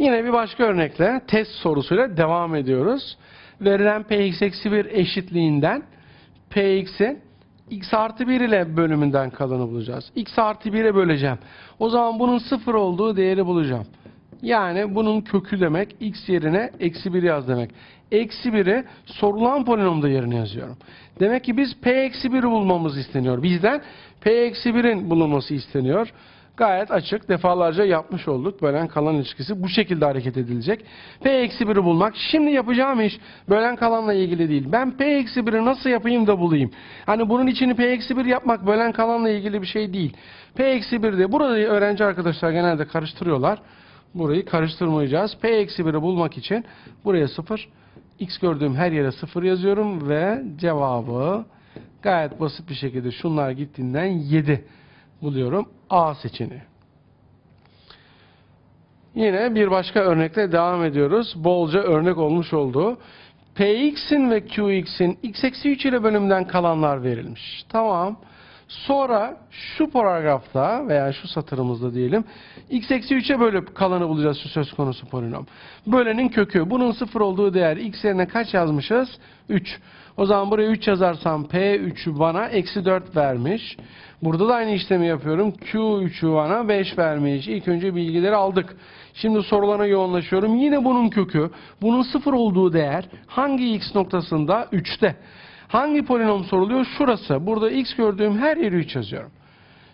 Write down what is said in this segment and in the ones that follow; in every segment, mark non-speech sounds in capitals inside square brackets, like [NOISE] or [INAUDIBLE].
Yine bir başka örnekle test sorusuyla devam ediyoruz. Verilen px eksi 1 eşitliğinden px'in x artı 1 ile bölümünden kalanı bulacağız. x artı 1'e böleceğim. O zaman bunun sıfır olduğu değeri bulacağım. Yani bunun kökü demek x yerine eksi 1 yaz demek. Eksi 1'i sorulan polinomda yerine yazıyorum. Demek ki biz p eksi 1'i bulmamız isteniyor. Bizden p eksi 1'in bulunması isteniyor. Gayet açık. Defalarca yapmış olduk. Bölen kalan ilişkisi bu şekilde hareket edilecek. P eksi 1'i bulmak. Şimdi yapacağım iş bölen kalanla ilgili değil. Ben P eksi 1'i nasıl yapayım da bulayım. Hani bunun içini P eksi 1 yapmak bölen kalanla ilgili bir şey değil. P eksi 1'de burada öğrenci arkadaşlar genelde karıştırıyorlar. Burayı karıştırmayacağız. P eksi 1'i bulmak için buraya 0. X gördüğüm her yere 0 yazıyorum ve cevabı gayet basit bir şekilde şunlar gittiğinden 7 buluyorum. A seçeneği. Yine bir başka örnekle devam ediyoruz. Bolca örnek olmuş oldu. Px'in ve Qx'in x eksi 3 ile bölümden kalanlar verilmiş. Tamam. Sonra şu paragrafta veya şu satırımızda diyelim x eksi 3'e bölüp kalanı bulacağız şu söz konusu polinom. Bölenin kökü. Bunun sıfır olduğu değer x yerine kaç yazmışız? 3. O zaman buraya 3 yazarsam P3'ü bana eksi 4 vermiş. Burada da aynı işlemi yapıyorum. Q3'ü bana 5 vermiş. İlk önce bilgileri aldık. Şimdi sorularına yoğunlaşıyorum. Yine bunun kökü, bunun sıfır olduğu değer hangi x noktasında? 3'te. Hangi polinom soruluyor? Şurası. Burada x gördüğüm her yere 3 yazıyorum.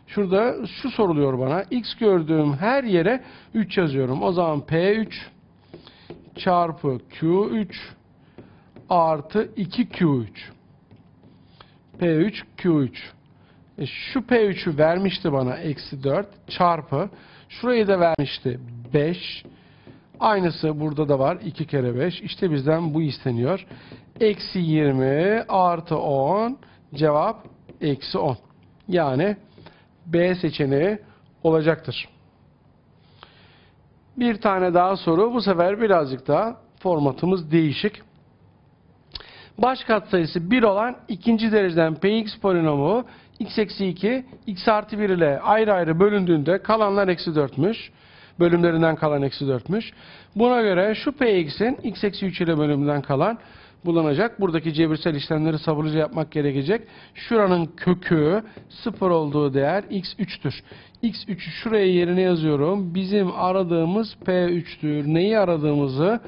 Şurada şu soruluyor bana. x gördüğüm her yere 3 yazıyorum. O zaman P3 çarpı Q3 artı 2Q3. P3 Q3. E şu P3'ü vermişti bana eksi 4 çarpı şurayı da vermişti 5. Aynısı burada da var 2 kere 5. İşte bizden bu isteniyor. Eksi 20 artı 10 cevap eksi 10. Yani B seçeneği olacaktır. Bir tane daha soru. Bu sefer birazcık daha formatımız değişik. Baş katsayısı 1 olan ikinci dereceden px polinomu x eksi 2, x artı 1 ile ayrı ayrı bölündüğünde kalanlar eksi 4'müş. Bölümlerinden kalan eksi 4'müş. Buna göre şu px'in x eksi 3 ile bölümünden kalan bulunacak. Buradaki cebirsel işlemleri sabırlıca yapmak gerekecek. Şuranın kökü 0 olduğu değer x3'tür. x3'ü şuraya yerine yazıyorum. Bizim aradığımız p3'tür. Neyi aradığımızı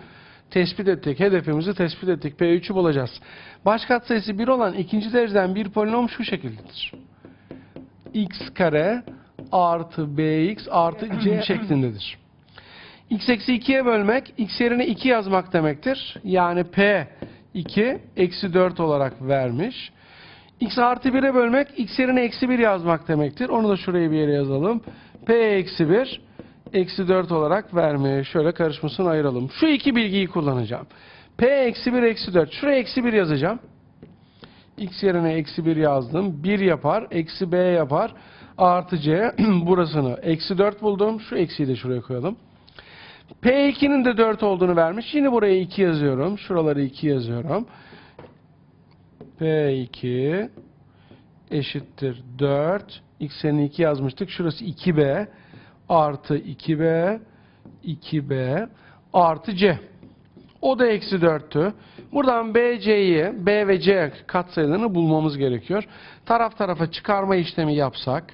tespit ettik. Hedefimizi tespit ettik. P3'ü bulacağız. Baş katsayısı 1 olan ikinci dereceden bir polinom şu şekildedir. x kare artı bx artı c [CLEARS THROAT] şeklindedir. x eksi 2'ye bölmek x yerine 2 yazmak demektir. Yani p 2 eksi 4 olarak vermiş. x artı 1'e bölmek x yerine eksi 1 yazmak demektir. Onu da şuraya bir yere yazalım. p eksi 1 eksi 4 olarak vermiş. Şöyle karışmasını ayıralım. Şu iki bilgiyi kullanacağım. P eksi 1 eksi 4. Şuraya eksi 1 yazacağım. X yerine eksi 1 yazdım. 1 yapar. Eksi B yapar. Artı C. [CLEARS THROAT] Burasını eksi 4 buldum. Şu eksiyi de şuraya koyalım. P2'nin de 4 olduğunu vermiş. Yine buraya 2 yazıyorum. Şuraları 2 yazıyorum. P2 eşittir 4. X'ini 2 yazmıştık. Şurası 2B artı 2B 2B artı C. O da eksi 4'tü. Buradan B, C'yi, B ve C katsayılarını bulmamız gerekiyor. Taraf tarafa çıkarma işlemi yapsak,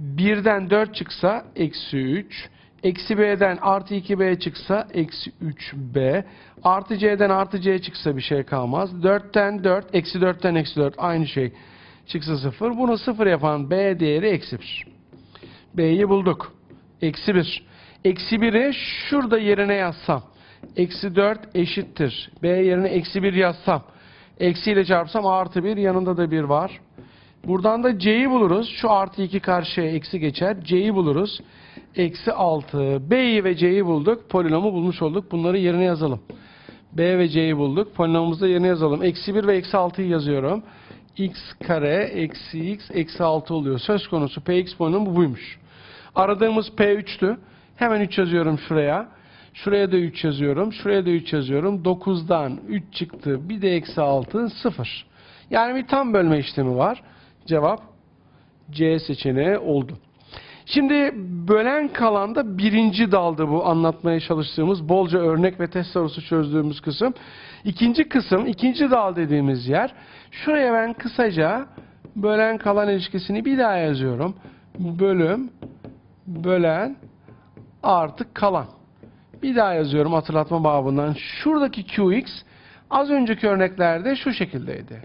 1'den 4 çıksa eksi 3, eksi B'den artı 2B çıksa eksi 3B, artı C'den artı C çıksa bir şey kalmaz. 4'ten 4, eksi 4'ten eksi 4 aynı şey çıksa 0. Bunu 0 yapan B değeri eksi 1. B'yi bulduk. Eksi 1. Eksi 1'i şurada yerine yazsam. Eksi 4 eşittir. B yerine eksi 1 yazsam. Eksi ile çarpsam artı 1 yanında da 1 var. Buradan da C'yi buluruz. Şu artı 2 karşıya eksi geçer. C'yi buluruz. Eksi 6. B'yi ve C'yi bulduk. Polinomu bulmuş olduk. Bunları yerine yazalım. B ve C'yi bulduk. Polinomumuzu yerine yazalım. Eksi 1 ve eksi 6'yı yazıyorum. x kare eksi x eksi 6 oluyor. Söz konusu px polinomu buymuş. Aradığımız P3'tü. Hemen 3 yazıyorum şuraya. Şuraya da 3 yazıyorum. Şuraya da 3 yazıyorum. 9'dan 3 çıktı. Bir de eksi 6 0. Yani bir tam bölme işlemi var. Cevap C seçeneği oldu. Şimdi bölen kalan da birinci daldı bu anlatmaya çalıştığımız bolca örnek ve test sorusu çözdüğümüz kısım. İkinci kısım, ikinci dal dediğimiz yer. Şuraya ben kısaca bölen kalan ilişkisini bir daha yazıyorum. Bölüm, bölen, artı kalan. Bir daha yazıyorum hatırlatma babından. Şuradaki Qx az önceki örneklerde şu şekildeydi.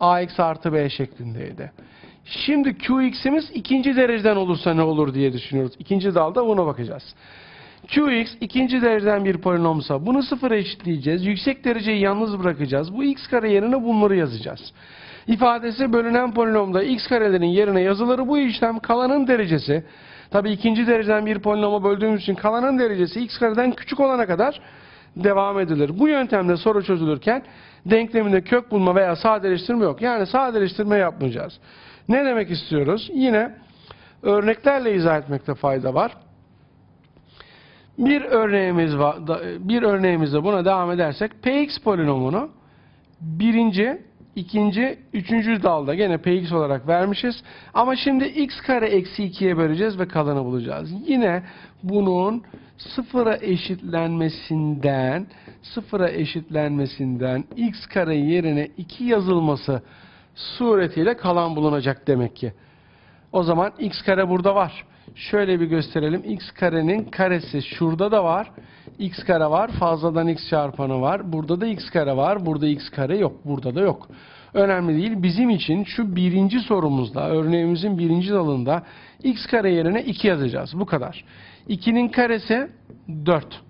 Ax artı b şeklindeydi. Şimdi Qx'imiz ikinci dereceden olursa ne olur diye düşünüyoruz. İkinci dalda buna bakacağız. Qx ikinci dereceden bir polinomsa bunu sıfıra eşitleyeceğiz. Yüksek dereceyi yalnız bırakacağız. Bu x kare yerine bunları yazacağız. İfadesi bölünen polinomda x karelerin yerine yazıları bu işlem kalanın derecesi. Tabi ikinci dereceden bir polinoma böldüğümüz için kalanın derecesi x kareden küçük olana kadar devam edilir. Bu yöntemle soru çözülürken denkleminde kök bulma veya sadeleştirme yok. Yani sadeleştirme yapmayacağız. Ne demek istiyoruz? Yine örneklerle izah etmekte fayda var. Bir örneğimiz var, bir örneğimizde buna devam edersek px polinomunu birinci, ikinci, üçüncü dalda gene px olarak vermişiz. Ama şimdi x kare eksi 2'ye böleceğiz ve kalanı bulacağız. Yine bunun sıfıra eşitlenmesinden sıfıra eşitlenmesinden x kare yerine 2 yazılması suretiyle kalan bulunacak demek ki. O zaman x kare burada var. Şöyle bir gösterelim. x karenin karesi şurada da var. x kare var. Fazladan x çarpanı var. Burada da x kare var. Burada x kare yok. Burada da yok. Önemli değil. Bizim için şu birinci sorumuzda, örneğimizin birinci dalında x kare yerine 2 yazacağız. Bu kadar. 2'nin karesi 4.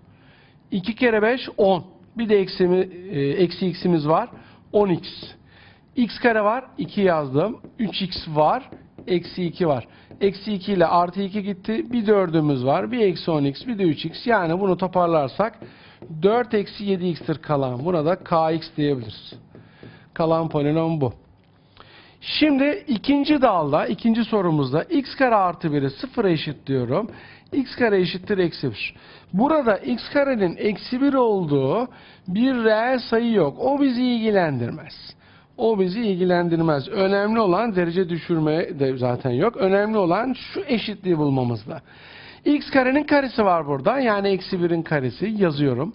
2 kere 5 10. Bir de eksimi, e, eksi x'imiz var. 10x. X kare var. 2 yazdım. 3x var. Eksi 2 var. Eksi 2 ile artı 2 gitti. Bir dördümüz var. Bir eksi 10x bir de 3x. Yani bunu toparlarsak 4 eksi 7x'tir kalan. Buna da kx diyebiliriz. Kalan polinom bu. Şimdi ikinci dalda, ikinci sorumuzda x kare artı 1'i sıfıra eşit diyorum. x kare eşittir eksi 1. Burada x karenin eksi 1 olduğu bir reel sayı yok. O bizi ilgilendirmez. O bizi ilgilendirmez. Önemli olan derece düşürme de zaten yok. Önemli olan şu eşitliği bulmamızda. x karenin karesi var burada. Yani eksi 1'in karesi yazıyorum.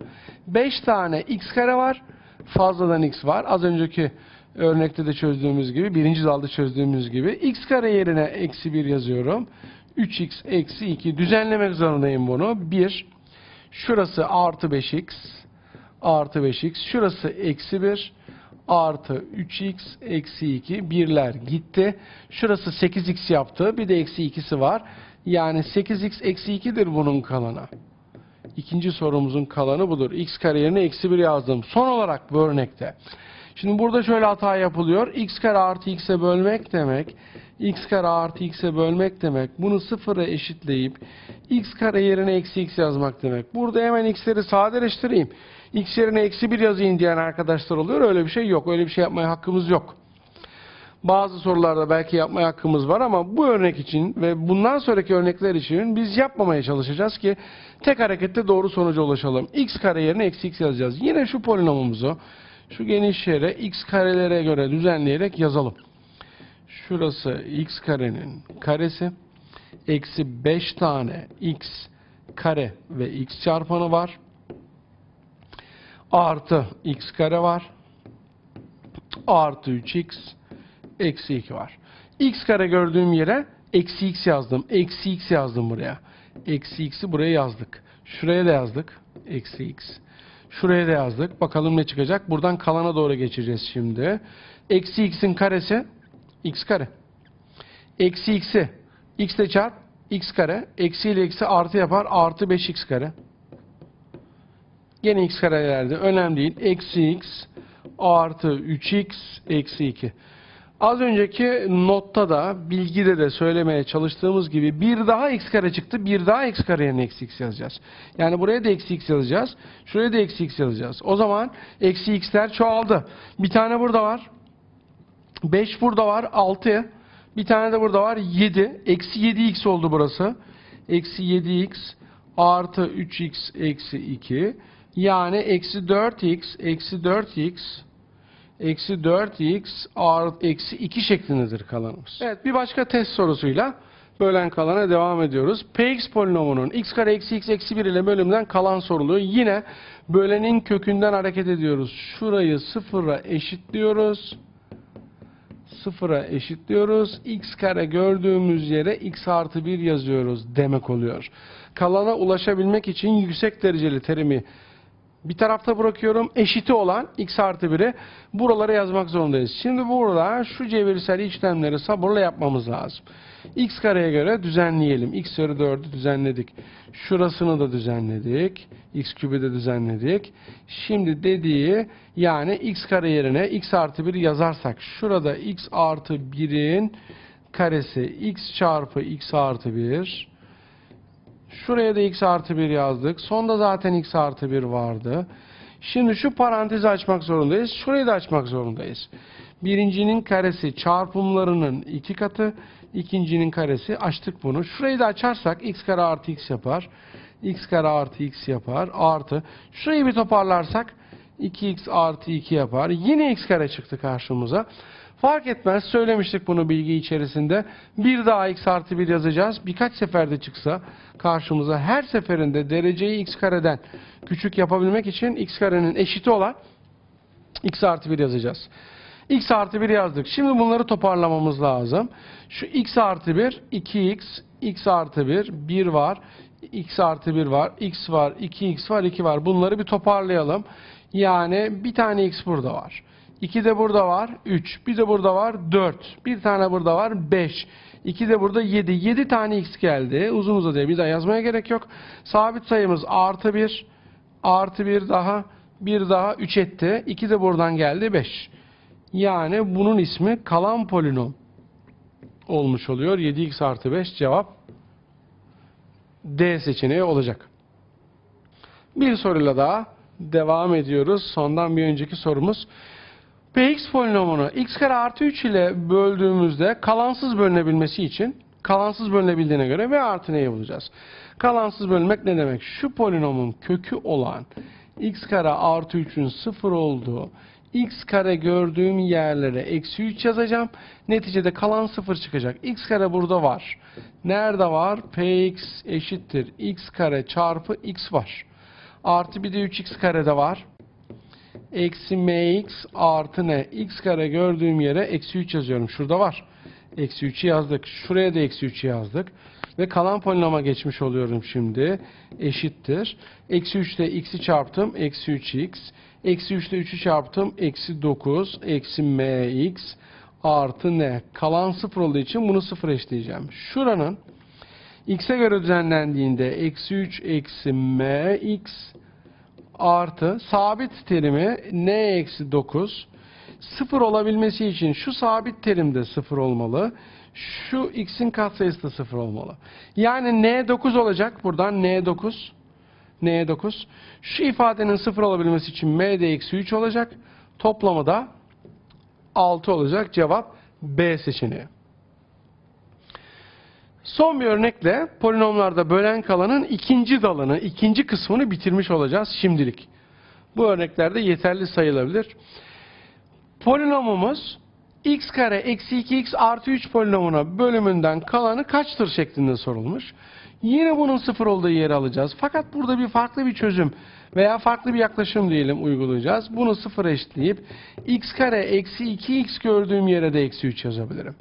5 tane x kare var. Fazladan x var. Az önceki örnekte de çözdüğümüz gibi, birinci dalda çözdüğümüz gibi x kare yerine eksi 1 yazıyorum. 3x eksi 2 düzenlemek zorundayım bunu. 1 şurası artı 5x artı 5x şurası eksi 1 artı 3x eksi 2 birler gitti. Şurası 8x yaptı. Bir de eksi 2'si var. Yani 8x eksi 2'dir bunun kalanı. İkinci sorumuzun kalanı budur. x kare yerine eksi 1 yazdım. Son olarak bu örnekte. Şimdi burada şöyle hata yapılıyor. x kare artı x'e bölmek demek. x kare artı x'e bölmek demek. Bunu sıfıra eşitleyip x kare yerine eksi x yazmak demek. Burada hemen x'leri sadeleştireyim. X yerine eksi 1 yazayım diyen arkadaşlar oluyor. Öyle bir şey yok. Öyle bir şey yapmaya hakkımız yok. Bazı sorularda belki yapmaya hakkımız var ama bu örnek için ve bundan sonraki örnekler için biz yapmamaya çalışacağız ki tek harekette doğru sonuca ulaşalım. x kare yerine eksi x yazacağız. Yine şu polinomumuzu şu geniş yere x karelere göre düzenleyerek yazalım. Şurası x karenin karesi. Eksi 5 tane x kare ve x çarpanı var. Artı x kare var. Artı 3x eksi 2 var. x kare gördüğüm yere eksi x yazdım. Eksi x yazdım buraya. Eksi x'i buraya yazdık. Şuraya da yazdık. Eksi x. Şuraya da yazdık. Bakalım ne çıkacak. Buradan kalana doğru geçeceğiz şimdi. Eksi x'in karesi x kare. Eksi x'i x ile çarp x kare. Eksi ile eksi artı yapar. Artı 5x kare. Gene x karelerde. Önemli değil. Eksi x artı 3x eksi 2. Az önceki notta da bilgide de söylemeye çalıştığımız gibi bir daha x kare çıktı. Bir daha x kare yerine eksi x yazacağız. Yani buraya da eksi x yazacağız. Şuraya da eksi x yazacağız. O zaman eksi x'ler çoğaldı. Bir tane burada var. 5 burada var. 6. Bir tane de burada var. 7. Eksi 7x oldu burası. Eksi 7x artı 3x eksi 2. Yani eksi 4x eksi 4x eksi 4x artı eksi 2 şeklindedir kalanımız. Evet bir başka test sorusuyla Bölen kalana devam ediyoruz. Px polinomunun x kare eksi x eksi 1 ile bölümden kalan soruluyor. Yine bölenin kökünden hareket ediyoruz. Şurayı sıfıra eşitliyoruz. Sıfıra eşitliyoruz. x kare gördüğümüz yere x artı 1 yazıyoruz demek oluyor. Kalana ulaşabilmek için yüksek dereceli terimi bir tarafta bırakıyorum. Eşiti olan x artı 1'i buralara yazmak zorundayız. Şimdi burada şu çevirsel işlemleri sabırla yapmamız lazım. x kareye göre düzenleyelim. x üzeri 4'ü düzenledik. Şurasını da düzenledik. x kübü de düzenledik. Şimdi dediği yani x kare yerine x artı 1 yazarsak şurada x artı 1'in karesi x çarpı x artı 1 Şuraya da x artı 1 yazdık. Sonda zaten x artı 1 vardı. Şimdi şu parantezi açmak zorundayız. Şurayı da açmak zorundayız. Birincinin karesi çarpımlarının iki katı. ikincinin karesi açtık bunu. Şurayı da açarsak x kare artı x yapar. x kare artı x yapar. Artı. Şurayı bir toparlarsak 2x artı 2 yapar. Yine x kare çıktı karşımıza. Fark etmez. Söylemiştik bunu bilgi içerisinde. Bir daha x artı 1 yazacağız. Birkaç seferde çıksa karşımıza her seferinde dereceyi x kareden küçük yapabilmek için x karenin eşiti olan x artı 1 yazacağız. x artı 1 yazdık. Şimdi bunları toparlamamız lazım. Şu x artı 1, 2x, x artı 1, 1 var. x artı 1 var, x var, 2x var, 2 var. Bunları bir toparlayalım. Yani bir tane x burada var. 2 de burada var 3. Bir de burada var 4. Bir tane burada var 5. 2 de burada 7. 7 tane x geldi. Uzun uzadıya bir daha yazmaya gerek yok. Sabit sayımız artı 1. Artı 1 daha. 1 daha 3 etti. 2 de buradan geldi 5. Yani bunun ismi kalan polinom olmuş oluyor. 7x artı 5 cevap D seçeneği olacak. Bir soruyla daha devam ediyoruz. Sondan bir önceki sorumuz. Px polinomunu x kare artı 3 ile böldüğümüzde kalansız bölünebilmesi için kalansız bölünebildiğine göre v artı neyi bulacağız? Kalansız bölmek ne demek? Şu polinomun kökü olan x kare artı 3'ün sıfır olduğu x kare gördüğüm yerlere eksi 3 yazacağım. Neticede kalan sıfır çıkacak. x kare burada var. Nerede var? px eşittir x kare çarpı x var. Artı bir de 3x kare de var eksi mx artı ne? x kare gördüğüm yere eksi 3 yazıyorum. Şurada var. Eksi 3'ü yazdık. Şuraya da eksi 3'ü yazdık. Ve kalan polinoma geçmiş oluyorum şimdi. Eşittir. Eksi 3'te x'i çarptım. Eksi 3x. Eksi 3'te 3'ü çarptım. Eksi 9. Eksi mx artı ne? Kalan 0 olduğu için bunu 0 eşleyeceğim. Şuranın x'e göre düzenlendiğinde eksi 3 eksi mx artı sabit terimi n eksi 9 sıfır olabilmesi için şu sabit terim de sıfır olmalı. Şu x'in katsayısı da sıfır olmalı. Yani n9 olacak. Buradan n9 n9 şu ifadenin sıfır olabilmesi için m de eksi 3 olacak. Toplamı da 6 olacak. Cevap B seçeneği. Son bir örnekle polinomlarda bölen kalanın ikinci dalını, ikinci kısmını bitirmiş olacağız şimdilik. Bu örneklerde yeterli sayılabilir. Polinomumuz x kare eksi 2x artı 3 polinomuna bölümünden kalanı kaçtır şeklinde sorulmuş. Yine bunun sıfır olduğu yeri alacağız. Fakat burada bir farklı bir çözüm veya farklı bir yaklaşım diyelim uygulayacağız. Bunu sıfır eşitleyip x kare eksi 2x gördüğüm yere de eksi 3 yazabilirim.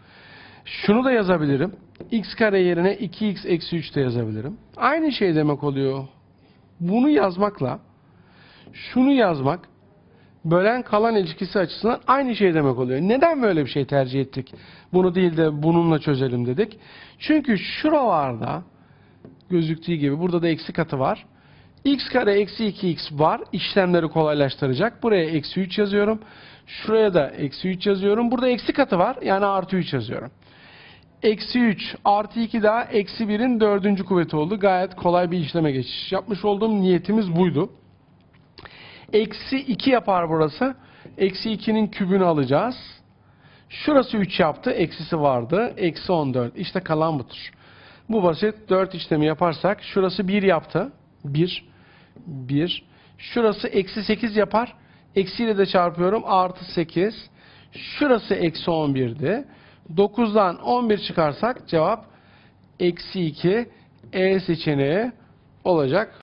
Şunu da yazabilirim. x kare yerine 2x eksi 3 de yazabilirim. Aynı şey demek oluyor. Bunu yazmakla şunu yazmak bölen kalan ilişkisi açısından aynı şey demek oluyor. Neden böyle bir şey tercih ettik? Bunu değil de bununla çözelim dedik. Çünkü şuralarda gözüktüğü gibi burada da eksi katı var. x kare eksi 2x var. İşlemleri kolaylaştıracak. Buraya eksi 3 yazıyorum. Şuraya da eksi 3 yazıyorum. Burada eksi katı var. Yani artı 3 yazıyorum. Eksi 3 artı 2 daha eksi 1'in dördüncü kuvveti oldu. Gayet kolay bir işleme geçiş yapmış olduğum niyetimiz buydu. Eksi 2 yapar burası. Eksi 2'nin kübünü alacağız. Şurası 3 yaptı. Eksisi vardı. Eksi 14. İşte kalan budur. Bu basit. 4 işlemi yaparsak şurası 1 yaptı. 1. 1. Şurası eksi 8 yapar. Eksiyle de çarpıyorum. Artı 8. Şurası eksi 11'di. 9'dan 11 çıkarsak cevap eksi 2 E seçeneği olacak.